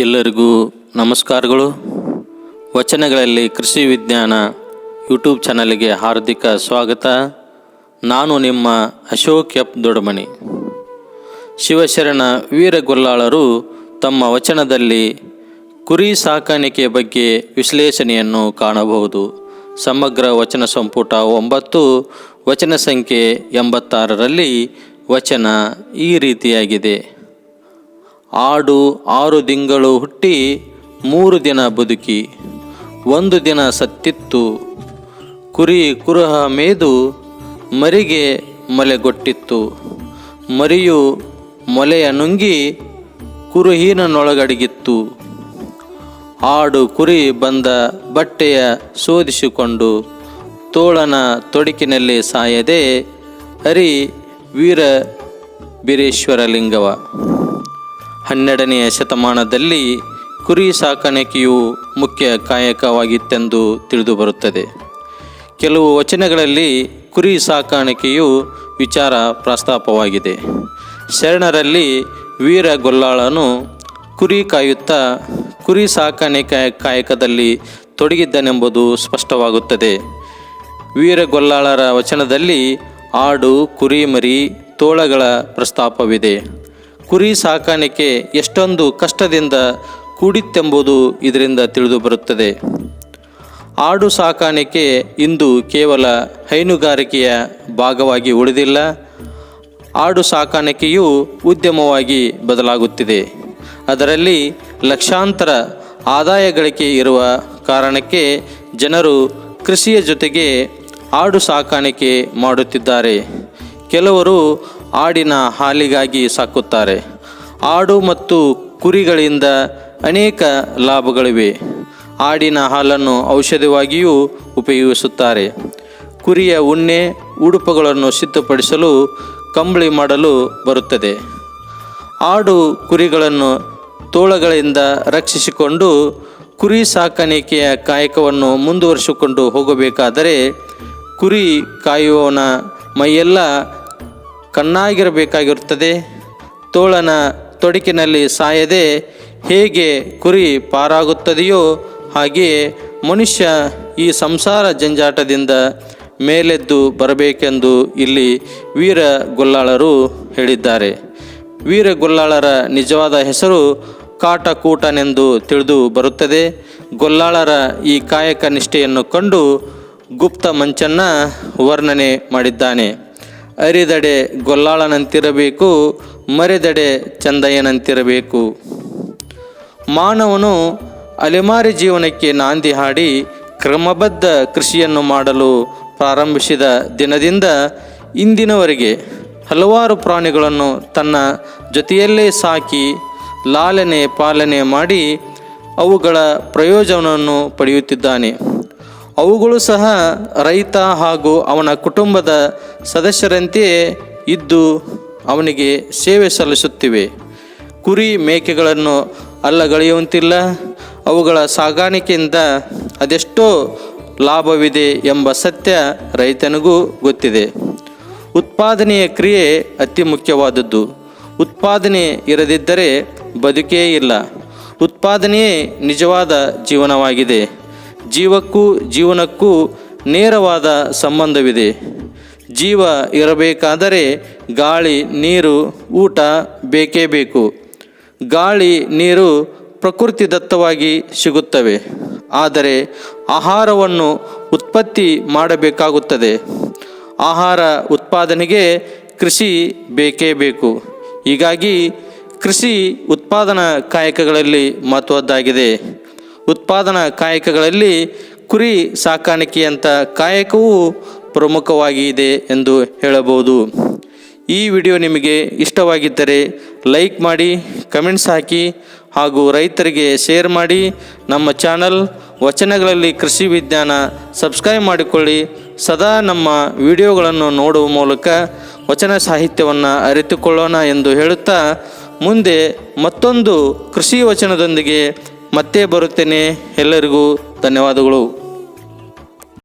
ಎಲ್ಲರಿಗೂ ನಮಸ್ಕಾರಗಳು. ವಚನಗಳಲ್ಲಿ ಕೃಷಿ ವಿಜ್ಞಾನ ಯೂಟ್ಯೂಬ್ ಚಾನಲ್ಗೆ ಹಾರ್ದಿಕ ಸ್ವಾಗತ. ನಾನು ನಿಮ್ಮ ಅಶೋಕ್ ಎಪ್ ದೊಡಮಣಿ ಶಿವಶರಣ ವೀರಗೊಲ್ಲಾಳರು ತಮ್ಮ ವಚನದಲ್ಲಿ ಕುರಿ ಸಾಕಾಣಿಕೆ ಬಗ್ಗೆ ವಿಶ್ಲೇಷಣೆಯನ್ನು ಕಾಣಬಹುದು. ಸಮಗ್ರ ವಚನ ಸಂಪುಟ ಒಂಬತ್ತು, ವಚನ ಸಂಖ್ಯೆ ಎಂಬತ್ತಾರರಲ್ಲಿ ವಚನ ಈ ರೀತಿಯಾಗಿದೆ. ಆಡು ಆರು ತಿಂಗಳು ಹುಟ್ಟಿ ಮೂರು ದಿನ ಬದುಕಿ, ಒಂದು ದಿನ ಸತ್ತಿತ್ತು. ಕುರಿ ಕುರುಹ ಮೇದು ಮರಿಗೆ ಮೊಲೆಗೊಟ್ಟಿತ್ತು. ಮರಿಯು ಮೊಲೆಯ ನುಂಗಿ ಕುರುಹೀನನೊಳಗಡಗಿತ್ತು. ಆಡು ಕುರಿ ಬಂದ ಬಟ್ಟೆಯ ಶೋಧಿಸಿಕೊಂಡು ತೋಳನ ತೊಡಕಿನಲ್ಲಿ ಸಾಯದೆ ಹರಿ ವೀರ ಬೀರೇಶ್ವರ ಲಿಂಗವ ಹನ್ನೆರಡನೆಯ ಶತಮಾನದಲ್ಲಿ ಕುರಿ ಸಾಕಾಣಿಕೆಯು ಮುಖ್ಯ ಕಾಯಕವಾಗಿತ್ತೆಂದು ತಿಳಿದುಬರುತ್ತದೆ. ಕೆಲವು ವಚನಗಳಲ್ಲಿ ಕುರಿ ಸಾಕಾಣಿಕೆಯು ವಿಚಾರ ಪ್ರಸ್ತಾಪವಾಗಿದೆ. ಶರಣರಲ್ಲಿ ವೀರ ಗೊಲ್ಲಾಳನು ಕುರಿ ಕಾಯುತ್ತಾ ಕುರಿ ಸಾಕಾಣಿಕೆ ಕಾಯಕದಲ್ಲಿ ತೊಡಗಿದ್ದನೆಂಬುದು ಸ್ಪಷ್ಟವಾಗುತ್ತದೆ. ವೀರಗೊಲ್ಲಾಳರ ವಚನದಲ್ಲಿ ಆಡು ಕುರಿಮರಿ ತೋಳಗಳ ಪ್ರಸ್ತಾಪವಿದೆ. ಕುರಿ ಸಾಕಾಣಿಕೆ ಎಷ್ಟೊಂದು ಕಷ್ಟದಿಂದ ಕೂಡಿತ್ತೆಂಬುದು ಇದರಿಂದ ತಿಳಿದು ಬರುತ್ತದೆ. ಆಡು ಸಾಕಾಣಿಕೆ ಇಂದು ಕೇವಲ ಹೈನುಗಾರಿಕೆಯ ಭಾಗವಾಗಿ ಉಳಿದಿಲ್ಲ. ಆಡು ಸಾಕಾಣಿಕೆಯು ಉದ್ಯಮವಾಗಿ ಬದಲಾಗುತ್ತಿದೆ. ಅದರಲ್ಲಿ ಲಕ್ಷಾಂತರ ಆದಾಯ ಗಳಿಕೆ ಇರುವ ಕಾರಣಕ್ಕೆ ಜನರು ಕೃಷಿಯ ಜೊತೆಗೆ ಆಡು ಸಾಕಾಣಿಕೆ ಮಾಡುತ್ತಿದ್ದಾರೆ. ಕೆಲವರು ಆಡಿನ ಹಾಲಿಗಾಗಿ ಸಾಕುತ್ತಾರೆ. ಆಡು ಮತ್ತು ಕುರಿಗಳಿಂದ ಅನೇಕ ಲಾಭಗಳಿವೆ. ಆಡಿನ ಹಾಲನ್ನು ಔಷಧವಾಗಿಯೂ ಉಪಯೋಗಿಸುತ್ತಾರೆ. ಕುರಿಯ ಉಣ್ಣೆ, ಉಡುಪುಗಳನ್ನು ಸಿದ್ಧಪಡಿಸಲು ಕಂಬಳಿ ಮಾಡಲು ಬರುತ್ತದೆ. ಆಡು ಕುರಿಗಳನ್ನು ತೋಳಗಳಿಂದ ರಕ್ಷಿಸಿಕೊಂಡು ಕುರಿ ಸಾಕಾಣಿಕೆಯ ಕಾಯಕವನ್ನು ಮುಂದುವರಿಸಿಕೊಂಡು ಹೋಗಬೇಕಾದರೆ ಕುರಿ ಕಾಯುವವನ ಮೈಯೆಲ್ಲ ಕಣ್ಣಾಗಿರಬೇಕಾಗಿರುತ್ತದೆ. ತೋಳನ ತೊಡಕಿನಲ್ಲಿ ಸಾಯದೆ ಹೇಗೆ ಕುರಿ ಪಾರಾಗುತ್ತದೆಯೋ ಹಾಗೆಯೇ ಮನುಷ್ಯ ಈ ಸಂಸಾರ ಜಂಜಾಟದಿಂದ ಮೇಲೆದ್ದು ಬರಬೇಕೆಂದು ಇಲ್ಲಿ ವೀರ ಗೊಲ್ಲಾಳರು ಹೇಳಿದ್ದಾರೆ. ವೀರ ಗೊಲ್ಲಾಳರ ನಿಜವಾದ ಹೆಸರು ಕಾಟಕೂಟನೆಂದು ತಿಳಿದು ಬರುತ್ತದೆ. ಗೊಲ್ಲಾಳರ ಈ ಕಾಯಕ ನಿಷ್ಠೆಯನ್ನು ಕಂಡು ಗುಪ್ತ ಮಂಚನ್ನ ವರ್ಣನೆ ಮಾಡಿದ್ದಾನೆ. ಅರಿದಡೆ ಗೊಲ್ಲಾಳನಂತಿರಬೇಕು, ಮರೆದಡೆ ಚಂದಯ್ಯನಂತಿರಬೇಕು. ಮಾನವನು ಅಲೆಮಾರಿ ಜೀವನಕ್ಕೆ ನಾಂದಿ ಹಾಡಿ ಕ್ರಮಬದ್ಧ ಕೃಷಿಯನ್ನು ಮಾಡಲು ಪ್ರಾರಂಭಿಸಿದ ದಿನದಿಂದ ಇಂದಿನವರೆಗೆ ಹಲವಾರು ಪ್ರಾಣಿಗಳನ್ನು ತನ್ನ ಜೊತೆಯಲ್ಲೇ ಸಾಕಿ ಲಾಲನೆ ಪಾಲನೆ ಮಾಡಿ ಅವುಗಳ ಪ್ರಯೋಜನವನ್ನು ಪಡೆಯುತ್ತಿದ್ದಾನೆ. ಅವುಗಳು ಸಹ ರೈತ ಹಾಗೂ ಅವನ ಕುಟುಂಬದ ಸದಸ್ಯರಂತೆಯೇ ಇದ್ದು ಅವನಿಗೆ ಸೇವೆ ಸಲ್ಲಿಸುತ್ತಿವೆ. ಕುರಿ ಮೇಕೆಗಳನ್ನು ಅಲ್ಲಗಳೆಯುವಂತಿಲ್ಲ ಅವುಗಳ ಸಾಗಾಣಿಕೆಯಿಂದ ಅದೆಷ್ಟೋ ಲಾಭವಿದೆ ಎಂಬ ಸತ್ಯ ರೈತನಿಗೂ ಗೊತ್ತಿದೆ. ಉತ್ಪಾದನೆಯ ಕ್ರಿಯೆ ಅತಿ ಮುಖ್ಯವಾದದ್ದು. ಉತ್ಪಾದನೆ ಇರದಿದ್ದರೆ ಬದುಕೇ ಇಲ್ಲ. ಉತ್ಪಾದನೆಯೇ ನಿಜವಾದ ಜೀವನವಾಗಿದೆ. ಜೀವಕ್ಕೂ ಜೀವನಕ್ಕೂ ನೇರವಾದ ಸಂಬಂಧವಿದೆ. ಜೀವ ಇರಬೇಕಾದರೆ ಗಾಳಿ, ನೀರು, ಊಟ ಬೇಕೇ ಬೇಕು. ಗಾಳಿ, ನೀರು ಪ್ರಕೃತಿದತ್ತವಾಗಿ ಸಿಗುತ್ತವೆ. ಆದರೆ ಆಹಾರವನ್ನು ಉತ್ಪತ್ತಿ ಮಾಡಬೇಕಾಗುತ್ತದೆ. ಆಹಾರ ಉತ್ಪಾದನೆಗೆ ಕೃಷಿ ಬೇಕೇ ಬೇಕು. ಹೀಗಾಗಿ ಕೃಷಿ ಉತ್ಪಾದನಾ ಕಾಯಕಗಳಲ್ಲಿ ಮಹತ್ವದ್ದಾಗಿದೆ. ಉತ್ಪಾದನಾ ಕಾಯಕಗಳಲ್ಲಿ ಕುರಿ ಸಾಕಾಣಿಕೆಯಂಥ ಕಾಯಕವೂ ಪ್ರಮುಖವಾಗಿದೆ ಎಂದು ಹೇಳಬಹುದು. ಈ ವಿಡಿಯೋ ನಿಮಗೆ ಇಷ್ಟವಾಗಿದ್ದರೆ ಲೈಕ್ ಮಾಡಿ, ಕಮೆಂಟ್ಸ್ ಹಾಕಿ ಹಾಗೂ ರೈತರಿಗೆ ಶೇರ್ ಮಾಡಿ. ನಮ್ಮ ಚಾನಲ್ ವಚನಗಳಲ್ಲಿ ಕೃಷಿ ವಿಜ್ಞಾನ ಸಬ್ಸ್ಕ್ರೈಬ್ ಮಾಡಿಕೊಳ್ಳಿ. ಸದಾ ನಮ್ಮ ವಿಡಿಯೋಗಳನ್ನು ನೋಡುವ ಮೂಲಕ ವಚನ ಸಾಹಿತ್ಯವನ್ನು ಅರಿತುಕೊಳ್ಳೋಣ ಎಂದು ಹೇಳುತ್ತಾ ಮುಂದೆ ಮತ್ತೊಂದು ಕೃಷಿ ವಚನದೊಂದಿಗೆ ಮತ್ತೆ ಬರುತ್ತೇನೆ. ಎಲ್ಲರಿಗೂ ಧನ್ಯವಾದಗಳು.